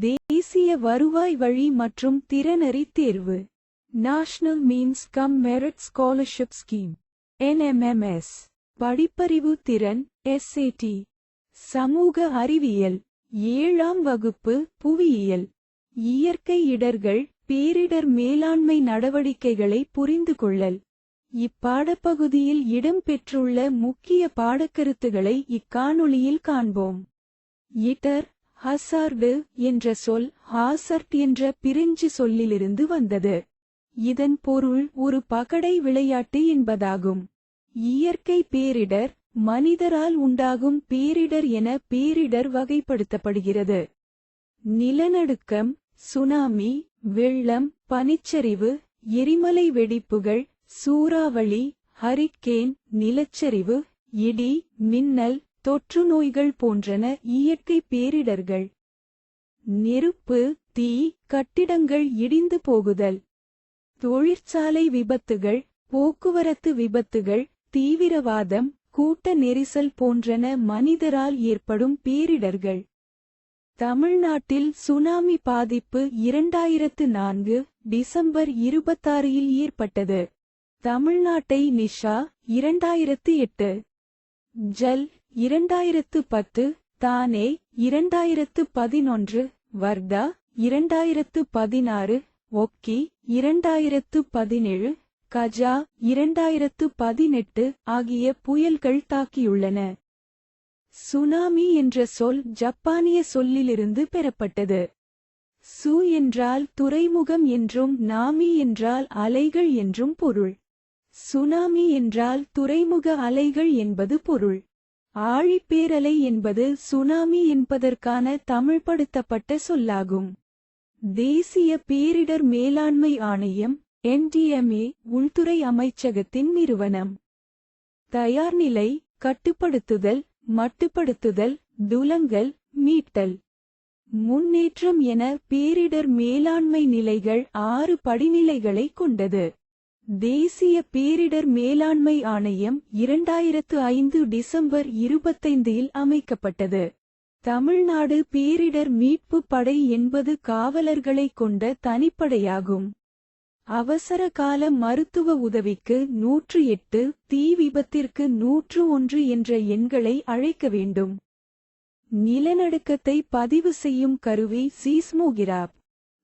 தேசிய வருவாய் வழி மற்றும் திறனறி தேர்வு. National means cum merit scholarship scheme NMMS படிப்பறிவு திறன் எஸ்ஏடி சமூக அறிவியல். ஏழாம் வகுப்பு புவியியல். இயற்கை இடர்கள் பேரிடர் மேலாண்மை நடவடிக்கைகளை புரிந்து கொள்ளல். இப்பாடப்பகுதியில் இடம்பெற்றுள்ள முக்கிய பாடக்கருத்துகளை இக்காணொளியில் காண்போம். இடர் ஹசார்டு என்ற சொல் ஹாசர்ட் என்ற பிரெஞ்சு சொல்லிலிருந்து வந்தது. இதன் பொருள் ஒரு பகடை விளையாட்டு என்பதாகும். இயற்கை பேரிடர் மனிதரால் உண்டாகும் பேரிடர் என பேரிடர் வகைப்படுத்தப்படுகிறது. நிலநடுக்கம் சுனாமி வெள்ளம் பனிச்சரிவு எரிமலை வெடிப்புகள் சூறாவளி ஹரிக்கேன் நிலச்சரிவு இடி மின்னல் தொற்று நோய்கள் போன்றன இயற்கை பேரிடர்கள். நெருப்பு தீ கட்டிடங்கள் இடிந்து போகுதல். தொழிற்சாலை விபத்துகள் போக்குவரத்து விபத்துகள் தீவிரவாதம் கூட்ட நெரிசல் போன்றன மனிதரால் ஏற்படும் பேரிடர்கள். தமிழ்நாட்டில் சுனாமி பாதிப்பு இரண்டாயிரத்து நான்கு டிசம்பர் இருபத்தாறில் ஏற்பட்டது. தமிழ்நாட்டை நிஷா இரண்டாயிரத்து எட்டு. ஜல் இரண்டாயிரத்து பத்து தானே இரண்டாயிரத்து பதினொன்று வர்தா இரண்டாயிரத்து பதினாறு ஒக்கி இரண்டாயிரத்து பதினேழு கஜா இரண்டாயிரத்து பதினெட்டு ஆகிய புயல்கள் தாக்கியுள்ளன. சுனாமி என்ற சொல் ஜப்பானிய சொல்லிலிருந்து பெறப்பட்டது. சு என்றால் துறைமுகம் என்றும் நாமி என்றால் அலைகள் என்றும் பொருள். சுனாமி என்றால் துறைமுக அலைகள் என்பது பொருள். ஆழிப்பேரலை என்பது சுனாமி என்பதற்கான தமிழ்படுத்தப்பட்ட சொல்லாகும். தேசிய பேரிடர் மேலாண்மை ஆணையம் என்டிஎம்ஏ உள்துறை அமைச்சகத்தின் நிறுவனம். தயார்நிலை கட்டுப்படுத்துதல் மட்டுப்படுத்துதல் துலங்கல் மீட்டல். முன்னேற்றம் என பேரிடர் மேலாண்மை நிலைகள் ஆறு படிநிலைகளை கொண்டது. தேசிய பேரிடர் மேலாண்மை ஆணையம் இரண்டாயிரத்து ஐந்து டிசம்பர் இருபத்தைந்தில் அமைக்கப்பட்டது. தமிழ்நாடு பேரிடர் மீட்பு படை என்பது காவலர்களை கொண்ட தனிப்படையாகும். அவசர கால மருத்துவ உதவிக்கு நூற்று எட்டு தீ விபத்திற்கு நூற்று ஒன்று என்ற எண்களை அழைக்க வேண்டும். நிலநடுக்கத்தை பதிவு செய்யும் கருவி சீஸ்மோகிராப்.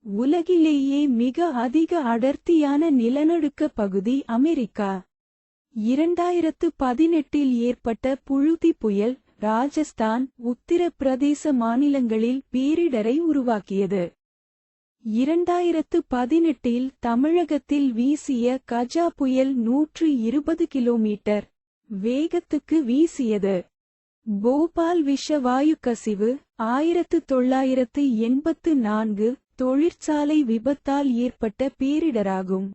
உலகிலேயே மிக அதிக அடர்த்தியான நிலநடுக்க பகுதி அமெரிக்கா. இரண்டாயிரத்து பதினெட்டில் ஏற்பட்ட புழுதி புயல் ராஜஸ்தான் உத்தரப்பிரதேச மாநிலங்களில் பேரிடரை உருவாக்கியது. இரண்டாயிரத்து பதினெட்டில் தமிழகத்தில் வீசிய கஜா புயல் நூற்று இருபது கிலோமீட்டர் வேகத்துக்கு வீசியது. போபால் விஷவாயு கசிவு ஆயிரத்து தொள்ளாயிரத்து எண்பத்து நான்கு தொழிற்சாலை விபத்தால் ஏற்பட்ட பேரிடராகும்.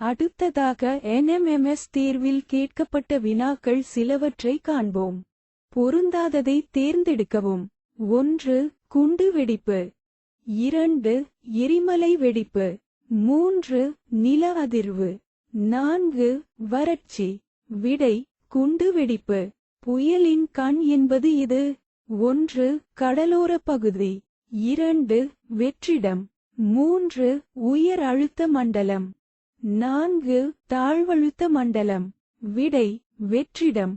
அடுத்ததாக என்எம்எம்எஸ் தேர்வில் கேட்கப்பட்ட வினாக்கள் சிலவற்றை காண்போம். பொருந்தாததை தேர்ந்தெடுக்கவும். ஒன்று குண்டு வெடிப்பு. இரண்டு எரிமலை வெடிப்பு. மூன்று நில அதிர்வு. நான்கு வறட்சி. விடை குண்டு வெடிப்பு. புயலின் கண் என்பது இது. ஒன்று கடலோர பகுதி. இரண்டு வெற்றிடம் மூன்று உயர் அழுத்த மண்டலம் நான்கு தாழ்வழுத்த மண்டலம் விடை வெற்றிடம்.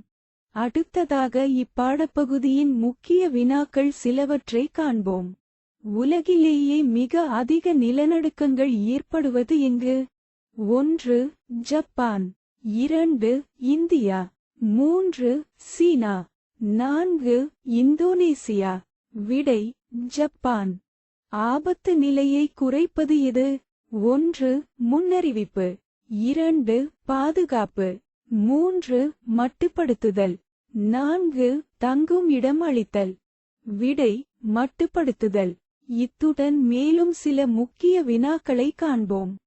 அடுத்ததாக இப்பாடப்பகுதியின் முக்கிய வினாக்கள் சிலவற்றை காண்போம். உலகிலேயே மிக அதிக நிலநடுக்கங்கள் ஏற்படுவது எங்கு? ஒன்று ஜப்பான் இரண்டு இந்தியா மூன்று சீனா நான்கு இந்தோனேசியா விடை ஜப்பான். ஆபத்து நிலையை குறைப்பது எது? ஒன்று முன்னறிவிப்பு. இரண்டு பாதுகாப்பு. மூன்று மட்டுப்படுத்துதல். நான்கு தங்கும் இடம் அளித்தல் விடை மட்டுப்படுத்துதல். இத்துடன் மேலும் சில முக்கிய வினாக்களை காண்போம்.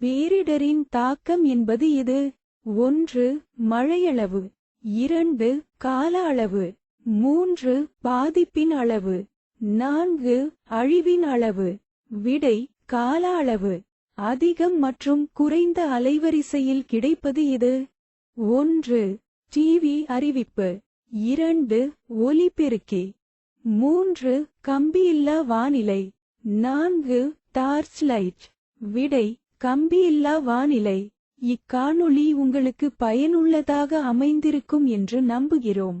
பேரிடரின் தாக்கம் என்பது இது ஒன்று மழையளவு. இரண்டு கால அளவு. மூன்று பாதிப்பின் அளவு. நான்கு அழிவின் அளவு விடை கால அளவு அதிகம் மற்றும் குறைந்த அலைவரிசையில் கிடைப்பது எது? ஒன்று டிவி அறிவிப்பு. இரண்டு ஒலிபெருக்கி. மூன்று கம்பியில்லா வானிலை. நான்கு டார்ச் லைட். விடை கம்பியில்லா வானிலை. இக்காணொளி உங்களுக்கு பயனுள்ளதாக அமைந்திருக்கும் என்று நம்புகிறோம்.